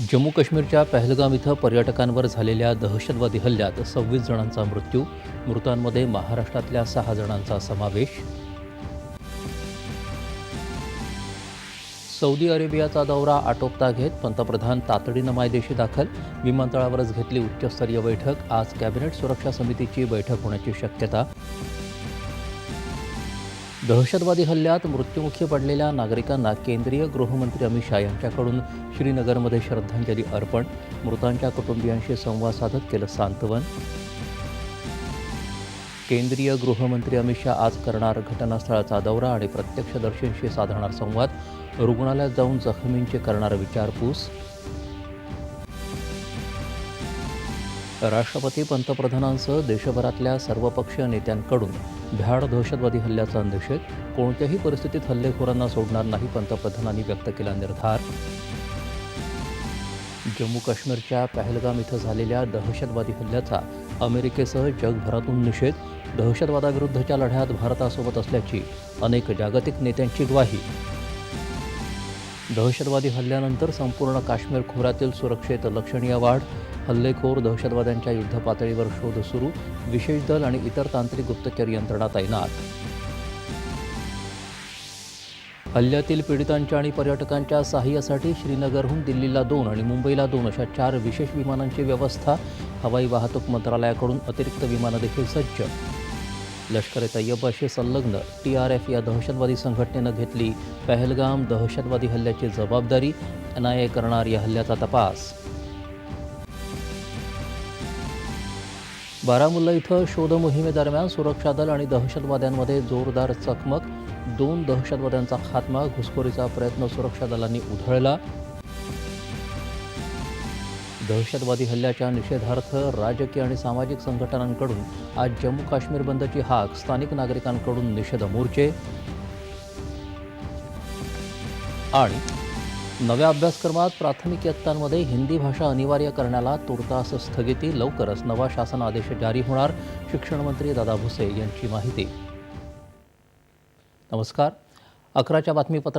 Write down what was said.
जम्मू काश्मीरच्या पहलगाम इथं पर्यटकांवर झालेल्या दहशतवादी हल्ल्यात सव्वीस जणांचा मृत्यू मृतांमध्ये महाराष्ट्रातल्या सहा जणांचा समावेश. सौदी अरेबियाचा दौरा आटोपता घेत पंतप्रधान तातडीनं मायदेशी दाखल. विमानतळावरच घेतली उच्चस्तरीय बैठक. आज कॅबिनेट सुरक्षा समितीची बैठक होण्याची शक्यता. दहशतवादी हल्ल्यात मृत्युमुखी पडलेल्या नागरिकांना केंद्रीय गृहमंत्री अमित शाह यांच्याकडून श्रीनगरमध्ये श्रद्धांजली अर्पण. मृतांच्या कुटुंबियांशी संवाद साधत केलं सांत्वन. केंद्रीय गृहमंत्री अमित शाह आज करणार घटनास्थळाचा दौरा आणि प्रत्यक्षदर्शींशी साधणार संवाद. रुग्णालयात जाऊन जखमींची करणार विचारपूस. राष्ट्रपती पंतप्रधानांसह देशभरातल्या सर्वपक्षीय नेत्यांकडून भ्याड दहशतवादी हल्ल्याचा निषेध कोणत्याही परिस्थितीत हल्लेखोरांना सोडणार नाही पंतप्रधानांनी व्यक्त केला निर्धार. जम्मू काश्मीरच्या पहलगाम इथं झालेल्या दहशतवादी हल्ल्याचा अमेरिकेसह जगभरातून निषेध दहशतवादाविरुद्धच्या लढ्यात भारतासोबत असल्याची अनेक जागतिक नेत्यांची ग्वाही. दहशतवादी हल्ल्यानंतर संपूर्ण काश्मीर खोऱ्यातील सुरक्षेत लक्षणीय वाढ हल्लेखोर दहशतवाद्यांच्या युद्धपातळीवर शोध सुरू विशेष दल आणि इतर तांत्रिक गुप्तचर यंत्रणा तैनात. हल्ल्यातील पीडितांच्या आणि पर्यटकांच्या सहाय्यासाठी श्रीनगरहून दिल्लीला दोन आणि मुंबईला दोन अशा चार विशेष विमानांची व्यवस्था हवाई वाहतूक मंत्रालयाकडून अतिरिक्त विमानं देखील सज्ज. लष्कर ए तय्यबाशी संलग्न टी आर एफ या दहशतवादी संघटनेनं घेतली पहलगाम दहशतवादी हल्ल्याची जबाबदारी एन आय ए करणार या हल्ल्याचा तपास. बारामुल्ला इथं शोध मोहिमेदरम्यान सुरक्षा दल आणि दहशतवाद्यांमध्ये जोरदार चकमक. दोन दहशतवाद्यांचा खात्मा घुसखोरीचा प्रयत्न सुरक्षा दलांनी उधळला. दहशतवादी हल्ल्याच्या निषेधार्थ राजकीय आणि सामाजिक संघटनांकडून आज जम्मू काश्मीर बंदची हाक स्थानिक नागरिकांकडून निषेध मोर्चे. आणि नव्या अभ्यासक्रमात प्राथमिक इयत्तांमध्ये हिंदी भाषा अनिवार्य करण्याला तुर्तास स्थगिती. लवकरच नवा शासन आदेश जारी होणार शिक्षण मंत्री दादा भुसे यांची माहिती. नमस्कार. अकराच्या बातमीपत्र